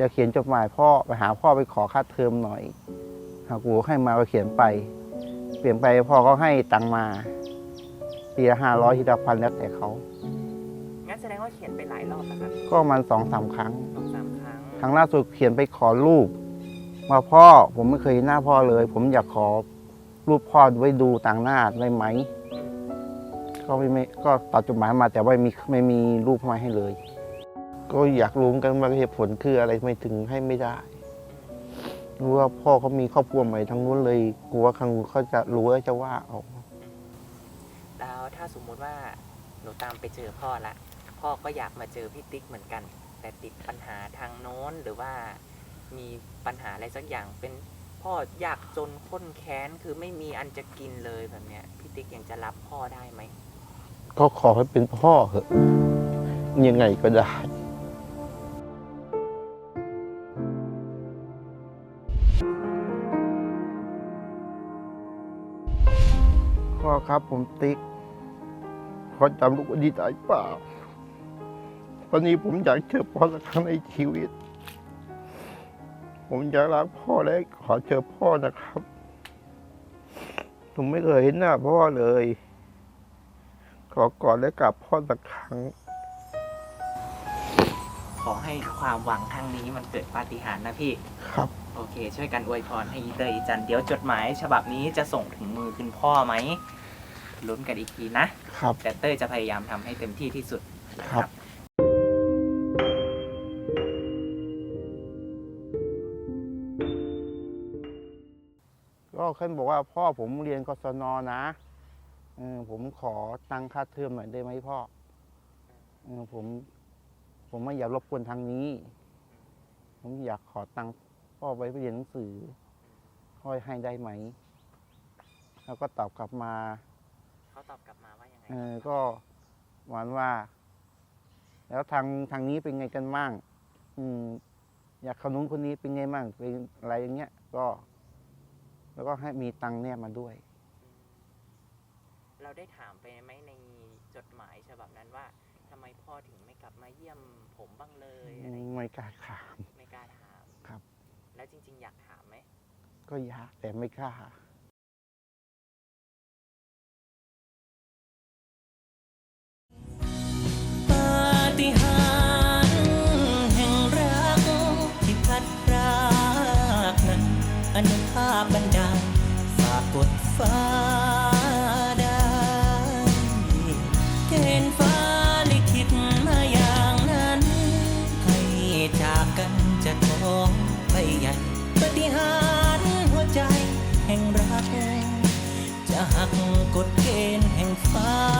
จะเขียนจดหมายพ่อไปหาพ่อไปขอค่าเทอมหน่อยหากูให้มาก็เขียนไป เปลี่ยนไปพ่อก็ให้ตังค์มาปีละห้าร้อยทีละพันแล้วแต่เขางั้นแสดงว่าเขียนไปหลายรอบแล้วครับก็ประมันสองสามครั้ง สองสามครั้งครั้งล่าสุดเขียนไปขอรูปว่าพ่อผมไม่เคยเห็นหน้าพ่อเลย ผมอยากขอรูปพ่อไว้ดูต่างหน้าได้ไหมก็ไม่ไม่ก็ตัดจดหมายมาแต่ว่าไม่มีไม่มีรูปมาให้เลย ก็อยากรู้เหมือนกันว่าเหตุผลคืออะไรไม่ถึงให้ไม่ได้รู้ว่าพ่อเขามีครอบครัวใหม่ทั้งนู้นเลย กลัวครั้งนู้นเขาจะรู้ว่าจะว่าเอาแล้วถ้าสมมุติว่าหนูตามไปเจอพ่อละพ่อก็อยากมาเจอพี่ติ๊กเหมือนกัน แต่ติดปัญหาทางโน้นหรือว่ามีปัญหาอะไรสักอย่างเป็นพ่อยากจนข้นแค้นคือไม่มีอันจะกินเลยแบบเนี้ยพี่ติ๊กยังจะรับพ่อได้ไหมก็ขอให้เป็นพ่อเหอะยังไงก็ได้ พ่อครับผมติ๊กขอจำลูกวันนี้ได้เปล่าวันนี้ผมอยากเจอพ่อสักครั้งในชีวิต ผมอยากรักพ่อและขอเจอพ่อนะครับ ผมไม่เคยเห็นหน้าพ่อเลย ขอกอดและกราบพ่อสักครั้ง ขอให้ความหวังครั้งนี้มันเกิดปาฏิหาริย์นะพี่ ครับ โอเค ช่วยกันอวยพรให้อีเตอร์อีจัน เดี๋ยวจดหมาย ฉบับนี้จะส่งถึงมือคุณพ่อไหมลุ้นกันอีกทีนะ ครับ แต่เต้ยจะพยายามทำให้เต็มที่ที่สุดครับ ก็ขึ้นบอกว่าพ่อผมเรียนกศนนะเออผมขอตังค่าเทอมหน่อยได้ไหมพ่อเออผม ผมไม่อยากรบกวนทางนี้ ผมอยากขอตังค์ พ่อไว้ไปเรียนหนังสือพ่อให้ได้ไหมแล้วก็ตอบกลับมา เขาตอบกลับมาว่ายังไงเออก็หวานว่า แล้วทางทางนี้เป็นไงกันบ้าง อืม อยากขนุนคนนี้เป็นไงบ้างเป็นอะไรอย่างเงี้ย ก็ แล้วก็ให้มีตังค์แนบมาด้วย เราได้ถามไปไหมในจดหมายฉบับนั้นว่าทำไมพ่อถึงไม่กลับมาเยี่ยมผมบ้างเลยอะไรอย่างเงี้ยไม่กล้าถามไม่กล้าถาม ครับ แล้วจริง ๆ อยากถามไหม ก็อยากแต่ไม่กล้าปาฏิหาริย์แห่งรักที่พัดรากนั้นอนุภาพบันดาลฝากกดฟ้า หักกฎเกณฑ์แห่งฟ้า